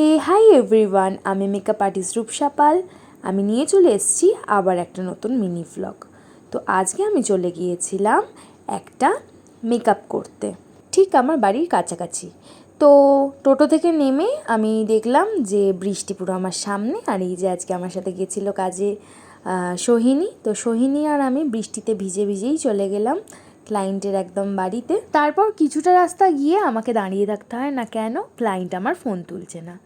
হে hi everyone আমি makeup artist Rupsa Pal. আমি নিয়ে চলে এসেছি আবার একটা নতুন মিনি ভ্লগ তো আজকে আমি চলে গিয়েছিলাম একটা মেকআপ করতে। ঠিক আমার বাড়ির কাছাকাছি। তো টোটো থেকে নেমে আমি দেখলাম যে বৃষ্টি পুরো আমার সামনে আর এই যে আজকে আমার সাথে গেছিল কাজে সোহিনী। তো সোহিনী আর আমি বৃষ্টিতে ভিজে ভিজেই চলে গেলাম ক্লায়েন্টের একদম বাড়িতে। তারপর কিছুটা রাস্তা গিয়ে আমাকে দাঁড়িয়ে থাকতে হয় না কেন? ক্লায়েন্ট আমার ফোন তুলছে না।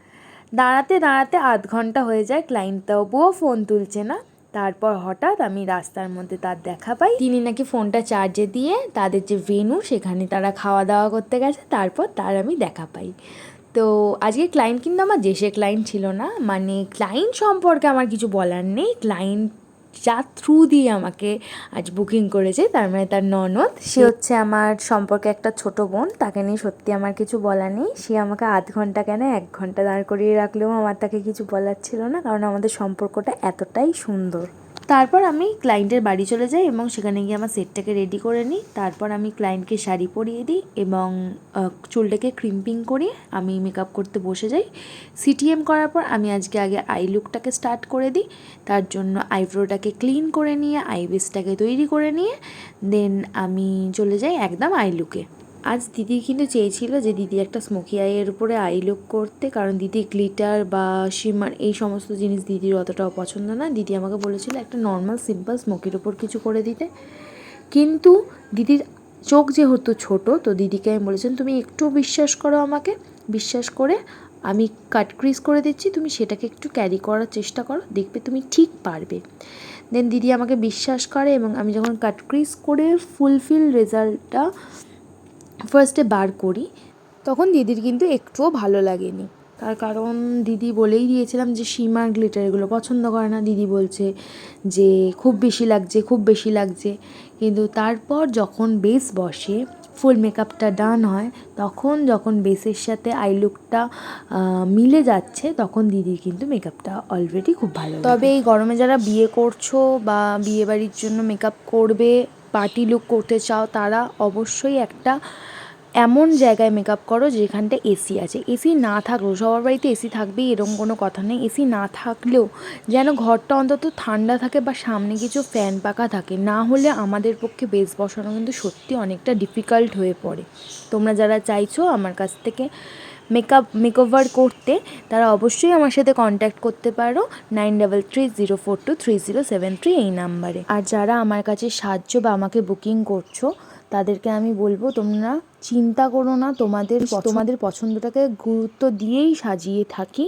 দাঁড়াতে দাঁড়াতে আধ ঘণ্টা হয়ে যায় ক্লায়েন্ট তবুও ফোন তুলছে না। তারপর হঠাৎ আমি রাস্তার মধ্যে তার দেখা পাই। তিনি নাকি ফোনটা চার্জে দিয়ে তাদের যে ভেনু সেখানে তারা খাওয়া দাওয়া করতে গেছে, তারপর তার আমি দেখা পাই। তো আজকে ক্লায়েন্ট কিন্তু আমার দেশের ক্লায়েন্ট ছিল না মানে ক্লায়েন্ট সম্পর্কে আমার কিছু বলার নেই। ক্লায়েন্ট যার থ্রু দিয়ে আমাকে আজ বুকিং করেছে তার মানে তার ননদ সে হচ্ছে আমার সম্পর্কে একটা ছোট বোন তাকে নিয়ে সত্যি আমার কিছু বলা নেই। সে আমাকে আধ ঘণ্টা কেন এক ঘণ্টা দাঁড় করিয়ে রাখলেও আমার তাকে কিছু বলার ছিল না কারণ আমাদের সম্পর্কটা এতটাই সুন্দর। তারপর আমি ক্লায়েন্টের বাড়ি চলে যাই এবং সেখানে গিয়ে আমার সেটটাকে রেডি করে নিই। তারপর আমি ক্লায়েন্টকে শাড়ি পরিয়ে দিই এবং চুলটাকে ক্রিম্পিং করিয়ে আমি মেকআপ করতে বসে যাই। সিটিএম করার পর আমি আজকে আগে আই লুকটাকে স্টার্ট করে দিই। তার জন্য আইব্রোটাকে ক্লিন করে নিয়ে আইবেসটাকে তৈরি করে নিয়ে দেন আমি চলে যাই একদম আই লুকে আজ দিদি কিন্তু চেয়েছিল যে দিদি একটা স্মোকি আইয়ের উপরে আই লুক করতে, কারণ দিদি গ্লিটার বা শিমার এই সমস্ত জিনিস দিদির অতটাও পছন্দ না। দিদি আমাকে বলেছিল একটা নর্মাল সিম্পল স্মোকির উপর কিছু করে দিতে। কিন্তু দিদির চোখ যেহেতু ছোট, তো দিদিকে আমি বলেছিলাম, তুমি একটু বিশ্বাস করো আমাকে। বিশ্বাস করে আমি কাট ক্রিজ করে দিচ্ছি, তুমি সেটাকে একটু ক্যারি করার চেষ্টা করো, দেখবে তুমি ঠিক পারবে। দেন দিদি আমাকে বিশ্বাস করে এবং আমি যখন কাট ক্রিজ করে ফুলফিল রেজাল্টটা ফার্স্টে বার করি, তখন দিদির কিন্তু একটুও ভালো লাগেনি। তার কারণ দিদি বলেই দিয়েছিলাম যে, সীমা গ্লিটার এগুলো পছন্দ করে না, দিদি বলছে যে, খুব বেশি লাগছে, খুব বেশি লাগছে। কিন্তু তারপর যখন বেস বসে ফুল মেকআপটা ডান হয়, তখন যখন বেসের সাথে আই লুকটা মিলে যাচ্ছে, তখন দিদির কিন্তু মেকআপটা অলরেডি খুব ভালো তবে এই গরমে যারা বিয়ে করছ বা বিয়ে বাড়ির জন্য মেকআপ করবে পার্টি লুক করতে চাও তারা অবশ্যই একটা এমন জায়গায় মেকআপ করো যেখানটা এসি আছে। এসি না থাকলেও, সবার বাড়িতে এসি থাকবেই, এরকম কোনো কথা নেই। এসি না থাকলেও যেন ঘরটা অন্তত ঠান্ডা থাকে বা সামনে কিছু ফ্যান পাকা থাকে, না হলে আমাদের পক্ষে বেস বসানো কিন্তু সত্যি অনেকটা ডিফিকাল্ট হয়ে পড়ে। তোমরা যারা চাইছো আমার কাছ থেকে মেকআপ মেকওভার করতে, তারা অবশ্যই আমার সাথে কন্ট্যাক্ট করতে পারো। Nine double three zero four two three zero seven three এই নাম্বারে আর যারা আমার কাছে সাহায্য বা আমাকে বুকিং করছ, তাদেরকে আমি বলব, তোমরা চিন্তা করো না তোমাদের তোমাদের পছন্দটাকে গুরুত্ব দিয়েই সাজিয়ে থাকি।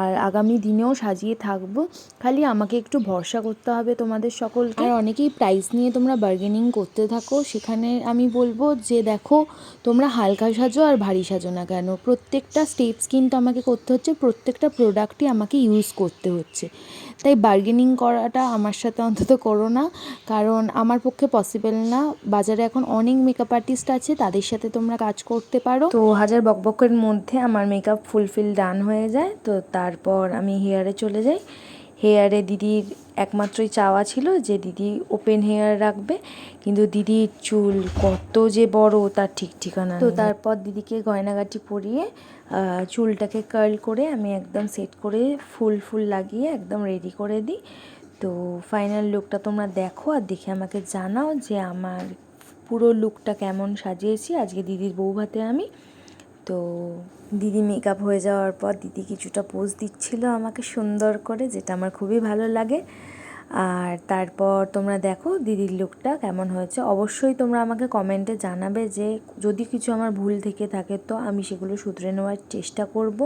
আর আগামী দিনেও সাজিয়ে থাকব। খালি আমাকে একটু ভরসা করতে হবে তোমাদের সকলকে। আর অনেকেই প্রাইস নিয়ে তোমরা বার্গেনিং করতে থাকো। সেখানে আমি বলব যে দেখো তোমরা হালকা সাজো আর ভারী সাজো না কেন। প্রত্যেকটা স্টেপস কিন্তু আমাকে করতে হচ্ছে। প্রত্যেকটা প্রোডাক্টই আমাকে ইউজ করতে হচ্ছে। তাই বার্গেনিং করাটা আমার সাথে অন্তত করো না। কারণ আমার পক্ষে পসিবল না। বাজারে এখন অনেক মেকআপ আর্টিস্ট আছে তাদের সাথে তোমরা কাজ করতে পারো। তো হাজার বকবকের মধ্যে আমার মেকআপ ফুলফিল ডান হয়ে যায়। তো তারপর আমি হেয়ারে চলে যাই। হেয়ারে দিদির একমাত্রই চাওয়া ছিল যে দিদি ওপেন হেয়ার রাখবে। কিন্তু দিদির চুল কত যে বড় তার ঠিক ঠিকানা তো তারপর দিদিকে গয়নাগাটি পরিয়ে চুলটাকে কার্ল করে আমি একদম সেট করে ফুল ফুল লাগিয়ে একদম রেডি করে দিই। তো ফাইনাল লুকটা তোমরা দেখো আর দেখে আমাকে জানাও যে আমার পুরো লুকটা কেমন সাজিয়েছি। আজকে দিদির বউ ভাতে আমি। তো দিদি মেকআপ হয়ে যাওয়ার পর দিদি কিছুটা পোজ দিচ্ছিল আমাকে সুন্দর করে, যেটা আমার খুবই ভালো লাগে। আর তারপর তোমরা দেখো দিদির লুকটা কেমন হয়েছে। অবশ্যই তোমরা আমাকে কমেন্টে জানাবে যে যদি কিছু আমার ভুল থেকে থাকে তো আমি সেগুলো শুধরে নেওয়ার চেষ্টা করব।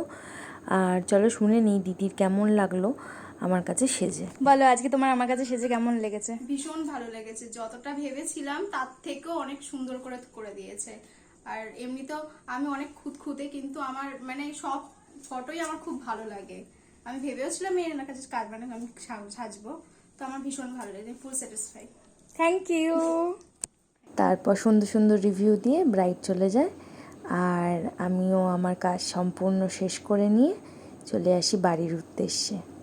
আর চলো শুনে নিই দিদির কেমন লাগল। আমার কাছে সেজে। বলো আজকে তোমার আমার কাছে সেজে কেমন লেগেছে? ভীষণ ভালো লেগেছে। যতটা ভেবেছিলাম তার থেকেও অনেক সুন্দর করে করে দিয়েছে। আর এমনিতেও আমি অনেক খুঁতখুঁতে কিন্তু আমার মানে সব ফটোই আমার খুব ভালো লাগে। আমি ভেবেওছিলাম এর কাছে কাজ মানে আমি সাজবো তো আমার ভীষণ ভালো লেগেছে। ফুল স্যাটিসফাই থ্যাংক ইউ তারপর সুন্দর সুন্দর রিভিউ দিয়ে ব্রাইট চলে যায়। আর আমিও আমার কাজ সম্পূর্ণ শেষ করে নিয়ে চলে আসি বাড়ির উদ্দেশ্যে।